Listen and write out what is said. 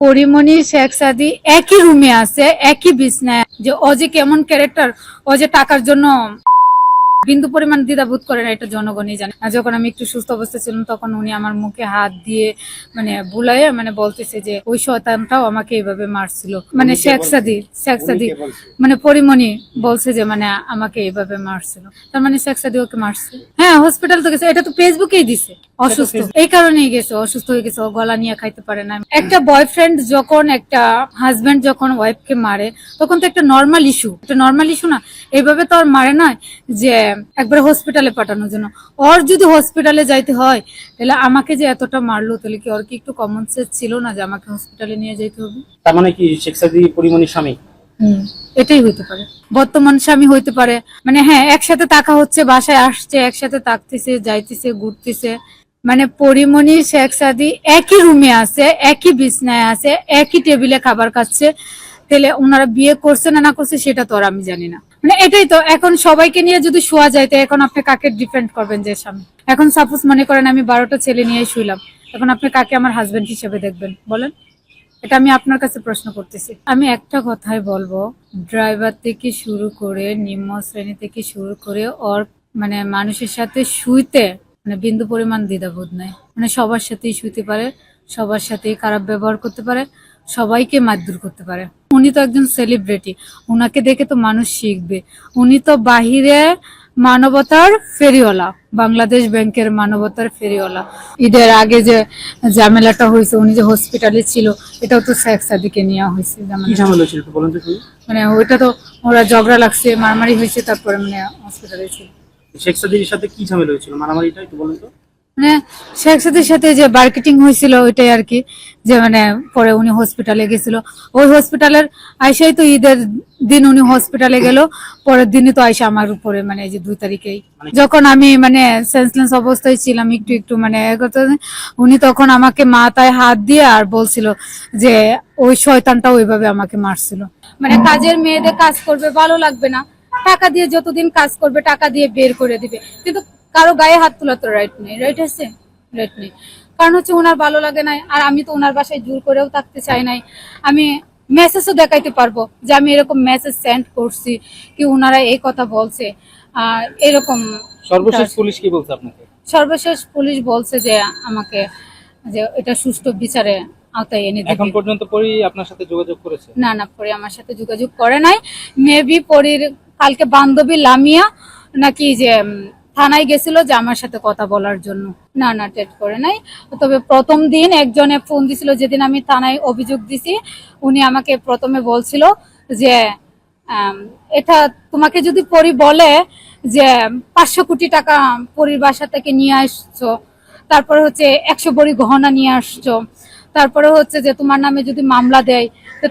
পরিমণি, শেখ সাদি একই রুমে আছে, একই বিছনায় যে ও যে কেমন ক্যারেক্টার ও যে টাকার জন্য বিন্দু পরিমাণ দ্বিধাবোধ করে না এটা জনগণই জানে। যখন আমি একটু সুস্থ অবস্থা ছিলাম তখন উনি আমার মুখে হাত দিয়ে মানে বুলাইয়ে মানে বলতেছে যে ওই শয়তানটাও আমাকে এইভাবে মারছিল। মানে শেখ সাদি শেখ সাদি মানে পরিমণি বলছে যে মানে আমাকে এইভাবে মারছিল। তার মানে শেখ সাদি ওকে মারছে। হ্যাঁ হসপিটাল তো গেছে এটা তো ফেসবুকেই দিছে। অসুস্থ। এই কারণেই গেছে অসুস্থ হয়ে গেছে ও গলা নিয়ে খাইতে পারে না। একটা বয়ফ্রেন্ড যখন একটা হাজবেন্ড যখন ওয়াইফকে মারে তখন তো একটা নর্মাল ইস্যু একটা নর্মাল ইস্যু না এইভাবে তো আর মারে না যে একবার হসপিটালে পাঠানোর জন্য। ওর যদি হসপিটালে যাইতে হয় তাহলে আমাকে যে এতটা মারলো তাহলে কি ওর কি একটু কমন সেন্স ছিল না যে আমাকে হসপিটালে নিয়ে যাইতে হবে? তার মানে কি শেখ সাদি পরিমণির স্বামী? হুম, এটাই হইতে পারে। বর্তমান স্বামী হইতে পারে। মানে হ্যাঁ একসাথে তাকা হচ্ছে বাসায় আসছে একসাথে তাকতেছে যাইতেছে ঘুরতেছে। মানে পরিমণি শেখ সাদি একই রুমে আছে একই বিছনায় আছে একই টেবিলে খাবার খাচ্ছে। তাহলে ওনারা বিয়ে করছে না না করছে সেটা তো আর আমি জানি না। মানে এটাই তো, এখন সবাইকে নিয়ে যদি শোয়া যায়, তো এখন আপনি কাকে ডিপেন্ড করবেন যে স্বামী এখন সাপোজ মনে করেন আমি বারোটা ছেলে নিয়ে শুইলাম, এখন আপনি কাকে আমার হাজবেন্ড হিসেবে দেখবেন? বলেন। এটা আমি আপনার কাছে প্রশ্ন করতেছি। আমি একটা কথাই বলব ড্রাইভার থেকে শুরু করে, নিম্ন শ্রেণি থেকে শুরু করে ওর মানে মানুষের সাথে শুইতে মানে বিন্দু পরিমাণ দ্বিধাবোধ নাই। মানে সবার সাথেই শুইতে পারে, সবার সাথেই খারাপ ব্যবহার করতে পারে, সবাইকে মারধর করতে পারে। উনি তো একজন সেলিব্রিটি উনাকে দেখে তো মানুষ শিখবে। উনি তো বাহিরে মানবতার ফেরিওয়ালা বাংলাদেশ ব্যাংকের মানবতার ফেরিওয়ালা। ঈদের আগে যে ঝামেলাটা হয়েছে উনি যে হসপিটালে ছিল এটাও তো শেখ সাদিকে নেওয়া হয়েছে মানে ওইটা তো ওরা ঝগড়া লাগছে মারামারি হয়েছে তারপরে মানে হসপিটালে ছিল। শেখ সাদির সাথে কি ঝামেলা হয়েছিল? মারামারিটা একটু বলেন তো। মানে শেখ সাদির সাথে যে মার্কেটিং হয়েছিল ওইটাই আর কি যে মানে পরে উনি হসপিটালে গেছিল। ওই হসপিটালের আইসাই তো ঈদের দিন উনি হসপিটালে গেল পরের দিনই তো আইসা আমার উপরে মানে যে দুই তারিখেই। মানে- যখন আমি মানে সেন্সলেস অবস্থায় ছিলাম একটু একটু মানে উনি তখন আমাকে মাথায় হাত দিয়ে আর বলছিল যে ওই শয়তানটা ওইভাবে আমাকে মারছিল। মানে কাজের মেয়েদের কাজ করবে ভালো লাগবে না। টাকা দিয়ে যতদিন কাজ করবে টাকা দিয়ে বের করে দিবে। কিন্তু কারও গায়ে হাত তোলা তো রাইট নেই রাইট আছে? রাইট নেই। কারণ হচ্ছে ওনার ভালো লাগে নাই আর আমি তো ওনার বাসায় জোর করেও থাকতে চাই নাই। আমি মেসেজও দেখাইতে পারব যে আমি এরকম মেসেজ সেন্ড করছি কি ওনারা এই কথা বলছে। আর এরকম সর্বশেষ পুলিশ কি বলছে আপনাকে? সর্বশেষ পুলিশ বলছে যে আমাকে যে এটা সুষ্ঠু বিচারে আওতায় এনে এখন পর্যন্ত পরি আপনার সাথে যোগাযোগ করেছে? না না পরে আমার সাথে যোগাযোগ করে নাই। মেবি পরির কালকে বান্ধবী লামিয়া নাকি যে থানায় গেছিল যে আমার সাথে কথা বলার জন্য। না না, টেট করে নাই। তবে প্রথম দিন একজনে ফোন দিছিল, যেদিন আমি থানায় অভিযোগ দিছি, উনি আমাকে প্রথমে বলছিল যে এটা তোমাকে যদি পরি বলে যে, পাঁচশো কোটি টাকা পরির বাসা থেকে নিয়ে আসছো, তারপরে হচ্ছে একশো বড়ি গহনা নিয়ে আসছো, তারপরে হচ্ছে যে তোমার নামে যদি মামলা দেয়, তো